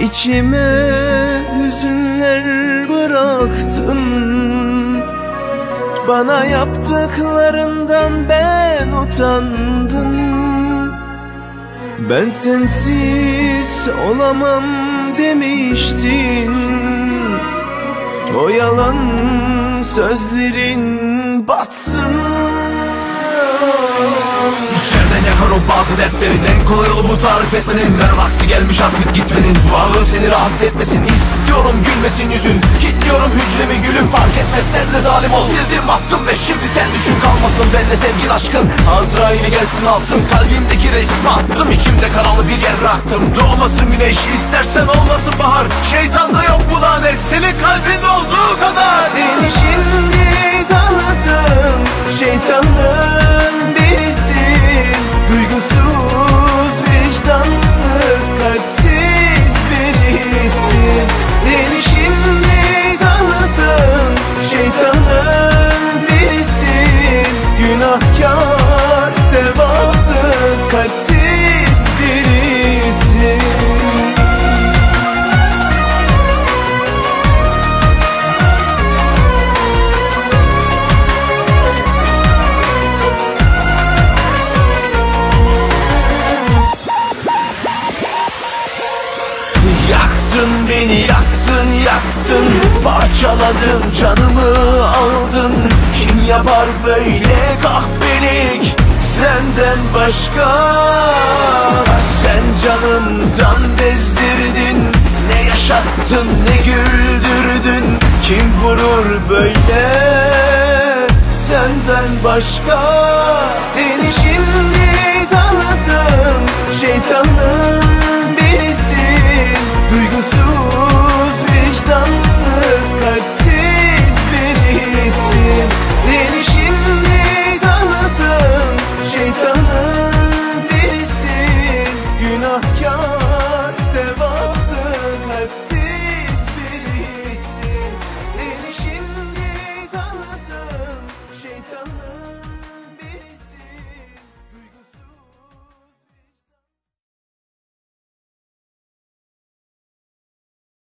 İçime hüzünler bıraktın Bana yaptıklarından ben utandım. Ben sensiz olamam demiştin. O yalan sözlerin batsın. İçeriden yakar o bazı dertlerin? En kolay yolu bu tarif etmenin. Ver vakti gelmiş artık gitmenin. Varlığım seni rahatsız etmesin. İstiyorum gülmesin yüzün Kilitliyorum hücremi gülüm Fark etmez. Sen de zalim ol. Sildim attım ve şimdi sen düşün. Kalmasın Benle sevgin aşkın. Azrail'i gelsin alsın. Kalbimdeki resmi attım İçimde karanlık bir yer bıraktım. Doğmasın güneş istersen olmasın bahar. Şeytanda yok bu lanet. Senin kalbinde olduğu kadar. Seni şimdi Parçaladın canımı aldın. Kim yapar böyle kahpelik? Senden başka. Sen canımdan bezdirdin. Ne yaşattın ne güldürdün? Kim vurur böyle? Senden başka. Seni şimdi tanıdım